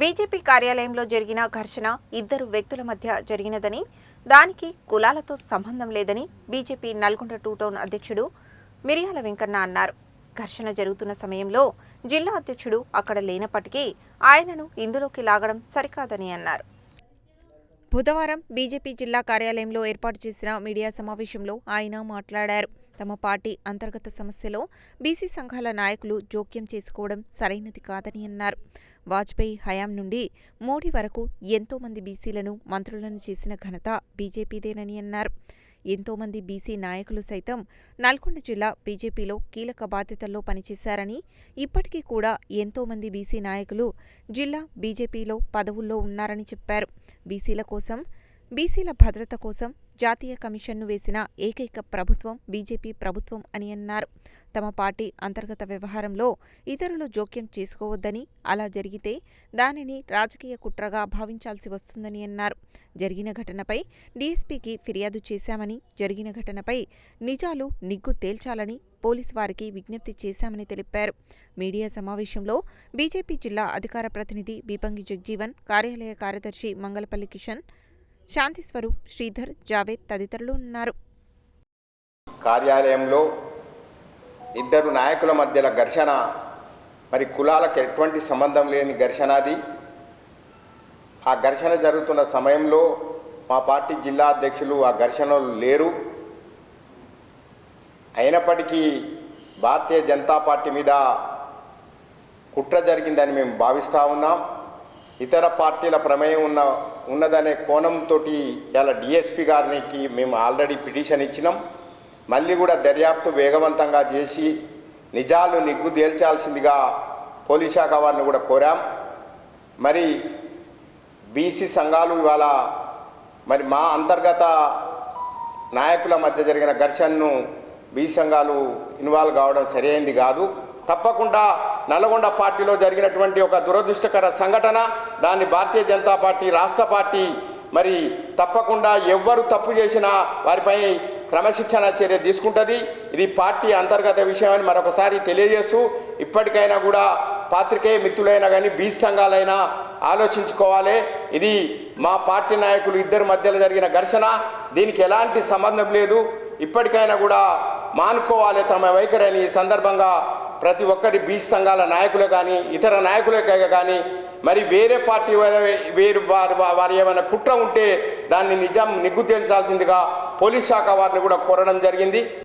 BJP కార్యాలయంలో జరిగిన ఘర్షణ ఇద్దరు వ్యక్తుల మధ్య జరిగినదని దానికి కులాలతో సంబంధం లేదని బీజేపీ నల్గొండ టూ టౌన్ అధ్యక్షుడు మిరియాల వెంకన్న అన్నారు. ఘర్షణ జరుగుతున్న సమయంలో జిల్లా అధ్యక్షుడు అక్కడ లేనప్పటికీ ఆయనను ఇందులోకి లాగడం సరికాదని అన్నారు. బుధవారం బీజేపీ జిల్లా కార్యాలయంలో ఏర్పాటు చేసిన మీడియా సమావేశంలో ఆయన మాట్లాడారు. తమ పార్టీ అంతర్గత సమస్యలో బీసీ సంఘాల నాయకులు జోక్యం చేసుకోవడం సరైనది కాదని అన్నారు. వాజ్పేయి హయాం నుండి మోడీ వరకు ఎంతోమంది బీసీలను మంత్రులను చేసిన ఘనత బీజేపీదేనని అన్నారు. ఎంతోమంది బీసీ నాయకులు సైతం నల్గొండ జిల్లా బీజేపీలో కీలక బాధ్యతల్లో పనిచేశారని ఇప్పటికీ కూడా ఎంతో మంది బీసీ నాయకులు జిల్లా బీజేపీలో పదవుల్లో ఉన్నారని చెప్పారు. బీసీల కోసం బీసీల భద్రత కోసం జాతీయ కమిషన్ను వేసిన ఏకైక ప్రభుత్వం బీజేపీ ప్రభుత్వం అని అన్నారు. తమ పార్టీ అంతర్గత వ్యవహారంలో ఇతరులు జోక్యం చేసుకోవద్దని అలా జరిగితే దానిని రాజకీయ కుట్రగా భావించాల్సి వస్తుందని అన్నారు. జరిగిన ఘటనపై డీఎస్పీకి ఫిర్యాదు చేశామని జరిగిన ఘటనపై నిజాలు నిగ్గు తేల్చాలని పోలీసు వారికి విజ్ఞప్తి చేశామని తెలిపారు. మీడియా సమావేశంలో బీజేపీ జిల్లా అధికార ప్రతినిధి బీపంగి జగ్జీవన్ కార్యాలయ కార్యదర్శి మంగళపల్లి కిషన్ శాంతిస్వరూప్ శ్రీధర్ జావేద్ తదితరులు ఉన్నారు. కార్యాలయంలో ఇద్దరు నాయకుల మధ్యల ఘర్షణ మరి కులాలకు ఎటువంటి సంబంధం లేని ఘర్షణ అది ఆ ఘర్షణ జరుగుతున్న సమయంలో మా పార్టీ జిల్లా అధ్యక్షులు ఆ ఘర్షణలు లేరు. అయినప్పటికీ భారతీయ జనతా పార్టీ మీద కుట్ర జరిగిందని మేము భావిస్తూ ఉన్నాం. ఇతర పార్టీల ప్రమేయం ఉన్న ఉన్నదనే కోణంతో ఇలా డిఎస్పి గారికి మేము ఆల్రెడీ పిటిషన్ ఇచ్చినాం. మళ్ళీ కూడా దర్యాప్తు వేగవంతంగా చేసి నిజాలు నిగ్గు తేల్చాల్సిందిగా పోలీస్ శాఖ వారిని కూడా కోరాం. మరి బీసీ సంఘాలు ఇవాళ మరి మా అంతర్గత నాయకుల మధ్య జరిగిన ఘర్షణను బీసీ సంఘాలు ఇన్వాల్వ్ కావడం సరైంది కాదు. తప్పకుండా నల్గొండ పార్టీలో జరిగినటువంటి ఒక దురదృష్టకర సంఘటన. దాన్ని భారతీయ జనతా పార్టీ రాష్ట్ర పార్టీ మరి తప్పకుండా ఎవ్వరు తప్పు చేసినా వారిపై క్రమశిక్షణ చర్య తీసుకుంటుంది. ఇది పార్టీ అంతర్గత విషయం అని మరొకసారి తెలియజేస్తూ ఇప్పటికైనా కూడా పాత్రికేయ మిత్రులైనా కానీ బీచ్ సంఘాలైనా ఆలోచించుకోవాలి. ఇది మా పార్టీ నాయకులు ఇద్దరి మధ్యలో జరిగిన ఘర్షణ. దీనికి ఎలాంటి సంబంధం లేదు. ఇప్పటికైనా కూడా మానుకోవాలి తమ వైఖరిని. ఈ సందర్భంగా ప్రతి ఒక్కరి బీచ్ సంఘాల నాయకులు కానీ ఇతర నాయకులే కానీ మరి వేరే పార్టీ వారి- వేరు వారి వారి ఏమైనా కుట్ర ఉంటే దాన్ని నిజం నిగ్గు తేల్చాల్సిందిగా పోలీస్ శాఖ వారిని కూడా కోరడం జరిగింది.